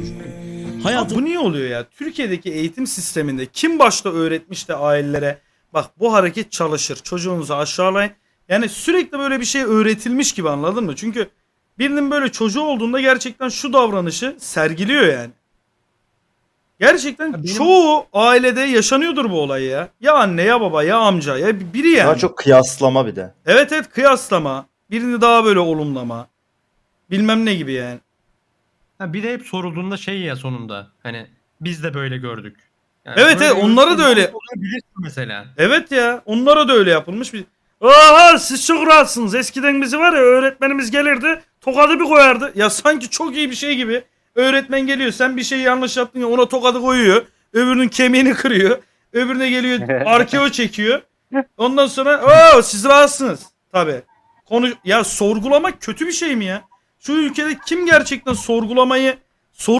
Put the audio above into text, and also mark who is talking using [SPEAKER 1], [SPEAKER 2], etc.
[SPEAKER 1] Abi
[SPEAKER 2] Hayatım
[SPEAKER 1] bu niye oluyor ya? Türkiye'deki eğitim sisteminde kim başta öğretmiş de ailelere bak bu hareket çalışır çocuğunuzu aşağılayın. Yani sürekli böyle bir şey öğretilmiş gibi anladın mı? Çünkü birinin böyle çocuğu olduğunda gerçekten şu davranışı sergiliyor yani. Gerçekten
[SPEAKER 3] Ya benim-
[SPEAKER 1] çoğu ailede yaşanıyordur bu olay ya. Ya anne ya baba ya amca ya biri yani.
[SPEAKER 4] Daha çok kıyaslama bir de.
[SPEAKER 1] Evet evet kıyaslama. Birini daha böyle olumlama. Bilmem ne gibi yani.
[SPEAKER 3] Ha, bir de hep sorulduğunda şey ya sonunda. Hani biz de böyle gördük. Yani
[SPEAKER 1] Evet,
[SPEAKER 3] böyle
[SPEAKER 1] evet, onlara da öyle.
[SPEAKER 3] Olabilirsin mesela.
[SPEAKER 1] Evet ya onlara da öyle yapılmış bir. Aha siz çok rahatsınız. Eskiden bizi var ya öğretmenimiz gelirdi tokadı bir koyardı. Ya sanki çok iyi bir şey gibi. Öğretmen geliyor sen bir şey yanlış yaptın ya ona tokadı koyuyor. Öbürünün kemiğini kırıyor. Öbürüne geliyor arkeo çekiyor. Ondan sonra aa siz rahatsınız. Tabi. Konu ya sorgulamak kötü bir şey mi ya? Şu ülkede kim gerçekten sorgulamayı